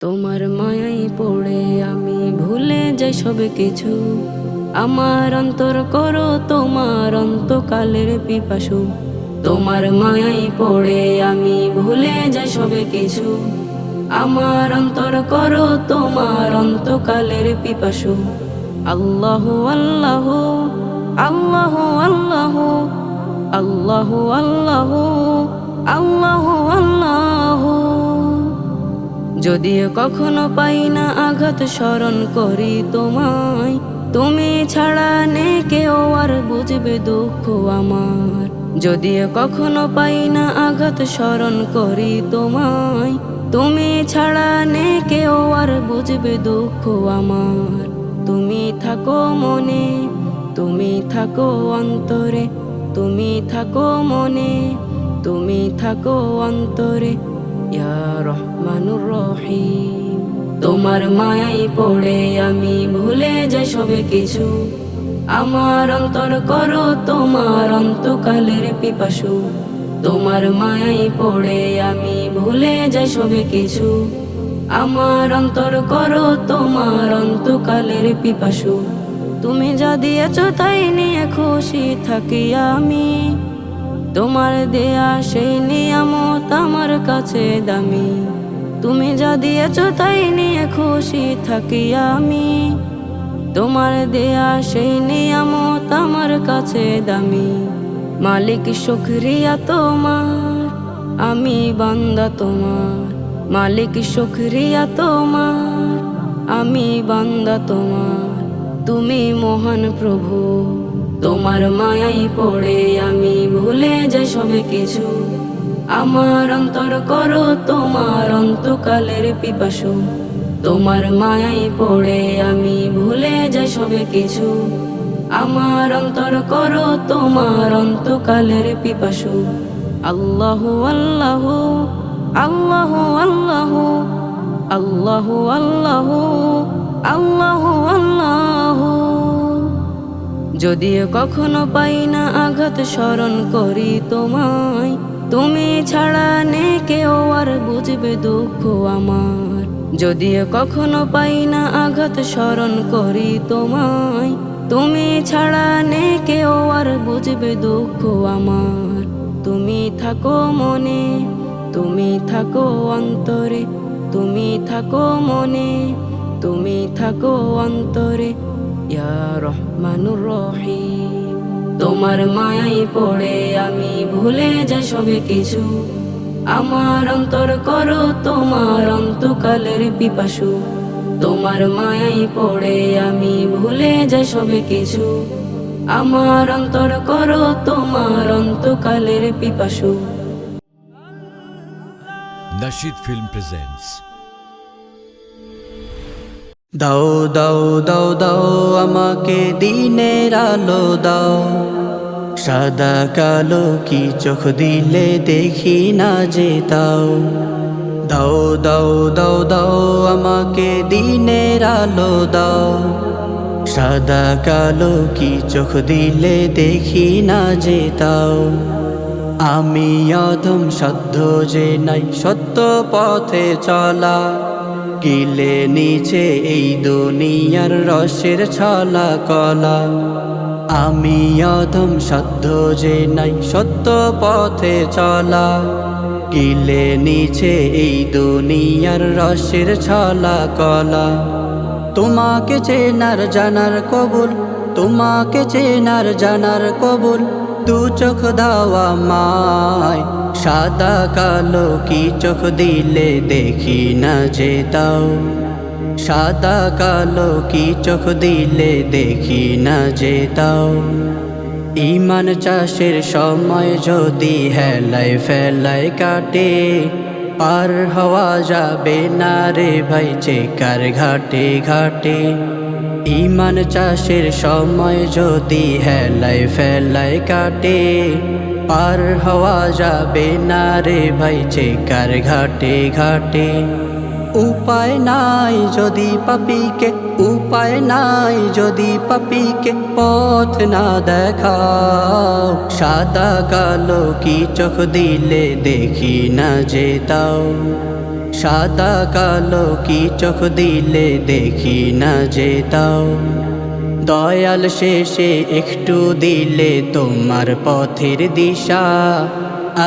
তোমার মায়াই পড়ে আমি ভুলে যাই সব কিছু। আমার অন্তর করো তোমার অন্তকালের পিপাসু। তোমার মায়াই পড়ে আমি ভুলে যাই সব কিছু। আমার অন্তর করো তোমার অন্তকালের পিপাসু। আল্লাহ আল্লাহ আল্লাহ আল্লাহ আল্লাহ আল্লাহ আল্লাহ আল্লাহ। যদিও কখনো পাই না আঘাত স্মরণ করি তোমায়। তুমি ছাড়া নে কেউ আর বুঝবে দুঃখ আমার। যদিও কখনো পাই না আঘাত স্মরণ করি তোমায়। তুমি ছাড়া নে কেউ আর বুঝবে দুঃখ আমার। তুমি থাকো মনে, তুমি থাকো অন্তরে, তুমি থাকো মনে, তুমি থাকো অন্তরে। রহমানুর রহিম। তোমার মায়াই পড়ে আমি ভুলে যাই সবে কিছু। আমার অন্তর করো তোমার অন্তকালের পিপাসু। তোমার মায়াই পড়ে আমি ভুলে যাই সবে কিছু। আমার অন্তর করো তোমার অন্তকালের পিপাসু। তুমি যা দিয়েছ তাই নিয়ে খুশি থাকি আমি। তোমার দেয়া সেই নিয়ামত আমার কাছে দামি। তুমি যা দিয়েছ তাই নিয়ে খুশি থাকি আমি। তোমার দেয়া সেই নিয়ামত আমার কাছে দামি। মালিক শুক্রিয়া তোমার, আমি বান্দা তোমার। মালিক শুক্রিয়া তোমার, আমি বান্দা তোমার। তুমি মহান প্রভু। তোমার মায়াই পড়ে, আমি ভুলে যাই সবে কিছু। আমার অন্তর করো, তোমার অন্তকালের পিপাসু। তোমার মায়াই পড়ে, আমি ভুলে যাই সবে কিছু। আমার অন্তর করো, তোমার অন্তকালের পিপাসু। আল্লাহ আল্লাহ আল্লাহ আল্লাহ আল্লাহ আল্লাহ আল্লাহ আল্লাহ। যদিও কখনো পাই না আঘাত স্মরণ করি তোমায়। তুমি ছাড়া নে কেউ আর বুঝবে দুঃখ আমার। যদিও কখনো পাই না আঘাত স্মরণ করি তোমায়। তুমি ছাড়া নে কেউ আর বুঝবে দুঃখ আমার। তুমি থাকো মনে, তুমি থাকো অন্তরে, তুমি থাকো মনে, তুমি থাকো অন্তরে। রহমানুর রহিম, তোমার মায়াই পড়ে আমি ভুলে যাই সবে কিছু। আমার অন্তর করো তোমার অন্তকালের পিপাসু, তোমার মায়াই পড়ে আমি ভুলে যাই সবে কিছু। আমার অন্তর করো তোমার অন্তকালের পিপাসু। Nashid Film presents দাও দাও দাও দাও, আমাকে দিনের আলো দাও। সাদা কালো কি চোখ দিলে দেখি না যে তাও। দাও দাও দাও দাও, আমাকে দিনের আলো দাও। সাদা কালো কি চোখ দিলে দেখি না যে তাও। আমি অধম সাধ্য যে নাই, সত্য পথে চলা। কিলে নিচে এই দুনিয়ার রসের ছলা কলা। আমি অধম সাধ্য যে নাই সত্য পথে চলা। কিলে নিচে এই দুনিয়ার রসের ছলা কলা। তোমাকে চেনার জানার কবুল, তোমাকে চেনার জানার কবুল। দু চোখ দাওয়া মায় সাদা কালো কি চোখ দিলে দেখি না যেতাও সাদা কালো কি চোখ দিলে দেখি না যেতাও ইমান চাষের সময় যদি হেলায় ফেলায় কাটে, পার হওয়া যাবে না রে ভাই চেকার ঘাটে ঘাটে? ইমান চাষের সময় যদি হেলায় ফেলায় কাটে পার হওয়া যাবে না রে ভাই চেকার ঘাটে ঘাটে। উপায় নাই যদি পাপিকে, উপায় নাই যদি পাপিকে পথ না দেখাও। সাদা কালো কি চোখ দিলে দেখি না যেতাও সাদা কালো কি চোখ দিলে দেখি না যেতাও দয়াল শেষে একটু দিলে তোমার পথের দিশা।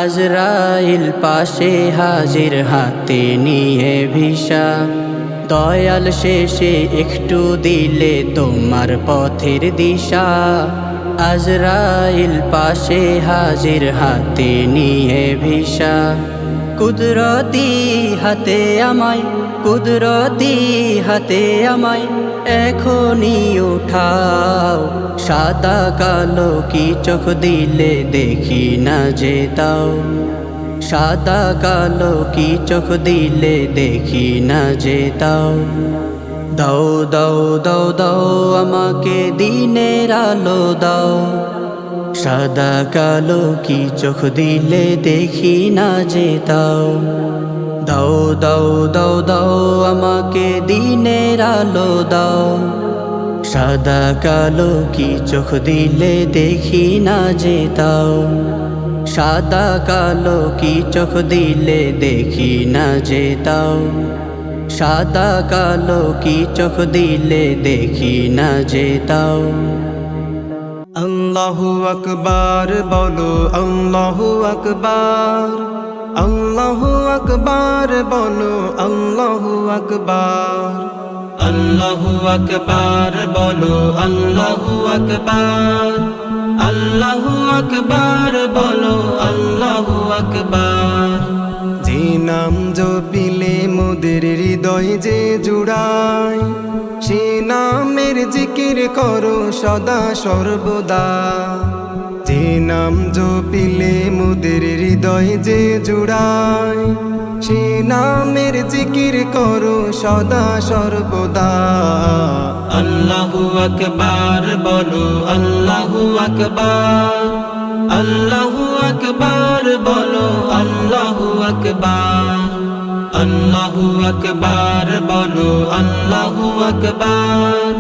আজরাইল পাশে হাজির হাতে নিয়ে ভিসা। দয়াল শেষে একটু দিলে তোমার পথের দিশা। আজরাইল পাশে হাজির হাতে নিয়ে ভিসা। কুদরতি হাতে আমায়, কুদরতি হাতে আমায়, এখনই উঠাও। সাদা কালো কি চোখ দিলে দেখি না যেতাও সাদা কালো কি চোখ দিলে দেখি না যেতাও দাও দাও দাও দাও, আমাকে দিনের আলো দাও। সাদা কালো কি চোখ দিলে দেখি না যেতাও দাও দাও দাও দাও, আমাকে দিনের আলো দাও। সাদা কালো কি চোখ দিলে দেখি না যেতাও সাদা কালো কি চোখ দিলে দেখি না যেতাও সাদা কালো কি চোখ দিলে দেখি না যেতাও আল্লাহু আকবার, বলো আল্লাহু আকবার আল্লাহু আকবার, বলো আল্লাহু আকবার। আল্লাহু আকবার, বলো আল্লাহু আকবার আল্লাহু আকবার, বলো আল্লাহু আকবার। যে নাম মোদের হৃদয় যে জুড়ায় সে নামের জিকির করো সদা সর্বদা। যে নাম জপিলে মোদের হৃদয় যে জুড়ায় সে নামের জিকির করো সদা সর্বদা। আল্লাহু আকবার বলো, আল্লাহু আকবার আল্লাহু আকবার বলো, আল্লাহু আকবার। আল্লাহু আকবার, বলো আল্লাহু আকবার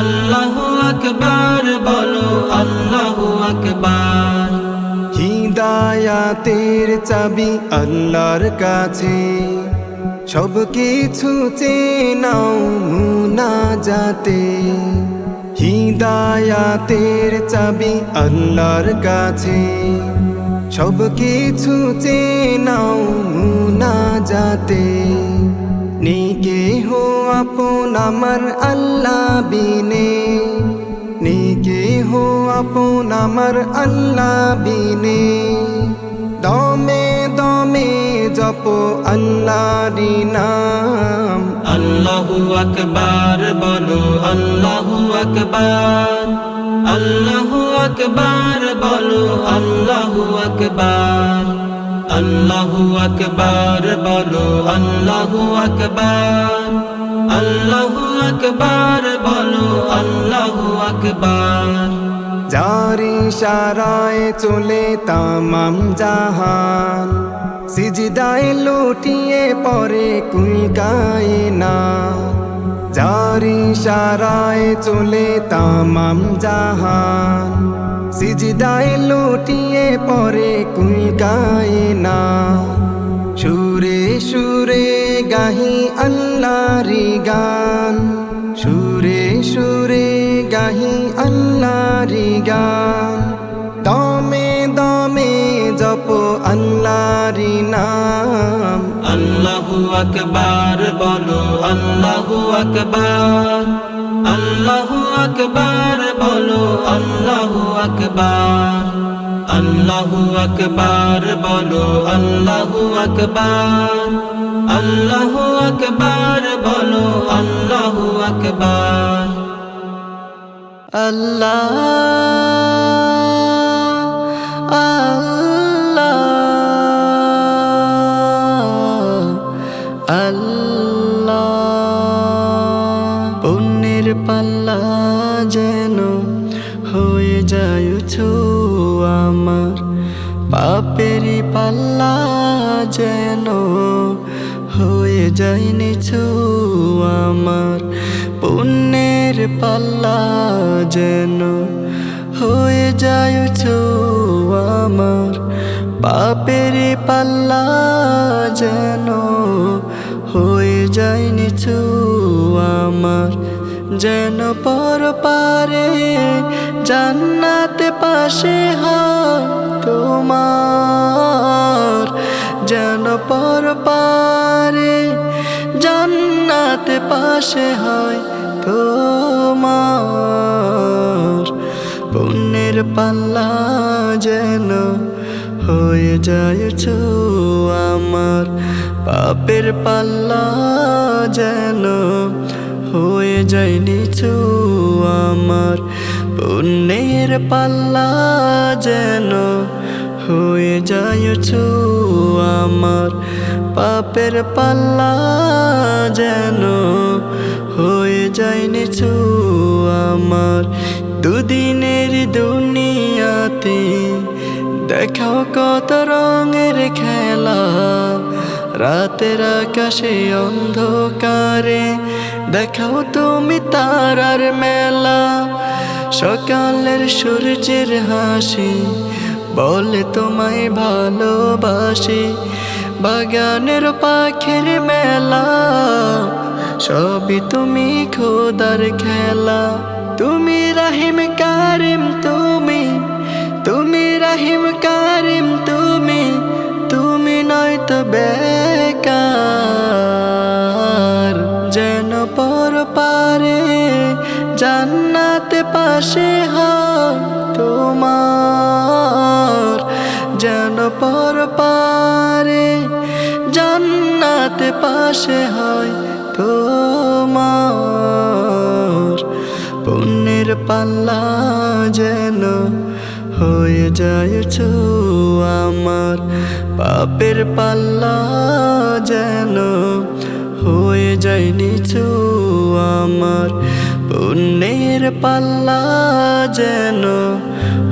আল্লাহু আকবার, বলো আল্লাহু আকবার। হিদায়াতের চাবি আল্লাহর কাছে, সব কিছু চেনাও মুনা যাতে হিদায়াতের চাবি আল্লাহর কাছে সব কিছু চেনাও মুনা যাতে। নিকে হো আপন আমার আল্লাহ বিনে। নিকে হো আপন আমার আল্লাহ বিনে। দমে দমে জপ আল্লাহরি নাম। আল্লাহু আকবার বলো, আল্লাহু আকবার। আল্লাহু আকবার বলো, আল্লাহু আকবার। আল্লাহু আকবার বলো, আল্লাহু আকবার। আল্লাহু আকবার বলো, আল্লাহু আকবার। জারি সারায় চলে তামাম জাহান, সিজদায় লুটিয়ে পরে কুলকায় না জারি সারায় চলে তামাম জাহান। সিজদায় লুটিয়ে পরে কুলকায় না সুরে সুরে গাহি আল্লাহরি আকবার, বলো আল্লাহু আকবার আল্লাহু আকবার, বলো আল্লাহু আকবার আল্লাহু আকবার, বলো আল্লাহু আকবার আল্লাহু আকবার, বলো আল্লাহু আকবার। আল্লাহ আল্লাহ। পাল্লা যেন হয়ে যায় আমার। পাপের পাল্লা যেন হয়ে যায় নিচু আমার। যেন পর পারে জান্নাতে পাশে হয় তোমার। যেন পর পারে জান্নাতে পাশে হয় তোমার পুণ্যের পাল্লা যেন হয়ে যায় আমার পাপের পাল্লা যেন হয়ে যায় নিচু আমার পুণ্যের পাল্লা যেন হয়ে যায় আমার পাপের পাল্লা যেন হয়ে যায় নিচু আমার দুদিনের দুনিয়াতে দেখাও কত রঙের খেলা। রাতের আকাশে অন্ধকারে দেখাও তুমি তারার মেলা। সকালের সূর্যের হাসি বলে তোমায় ভালোবাসি। বাগানের পাখির মেলা, সবই তুমি খোদার খেলা। তুমি রাহিম কারিম তুমি তুমি রাহিম কারিম তুমি তুমি নয়তো বেকার। যেন পর পারে জান্নাতে পাশে হয় তোমার। যেন পর পারে জান্নাতে পাশে হয় তোমার। পুণ্যের পাল্লা যেন হয়ে যায় আমার। পাপের পাল্লা যেন হয়ে যায় নিচু আমার। পুণ্যের পাল্লা যেন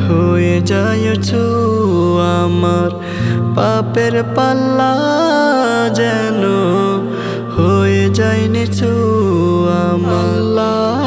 হয়ে যায় আমার পাপের পাল্লা যেন হয়ে যায়নি ছো আমার।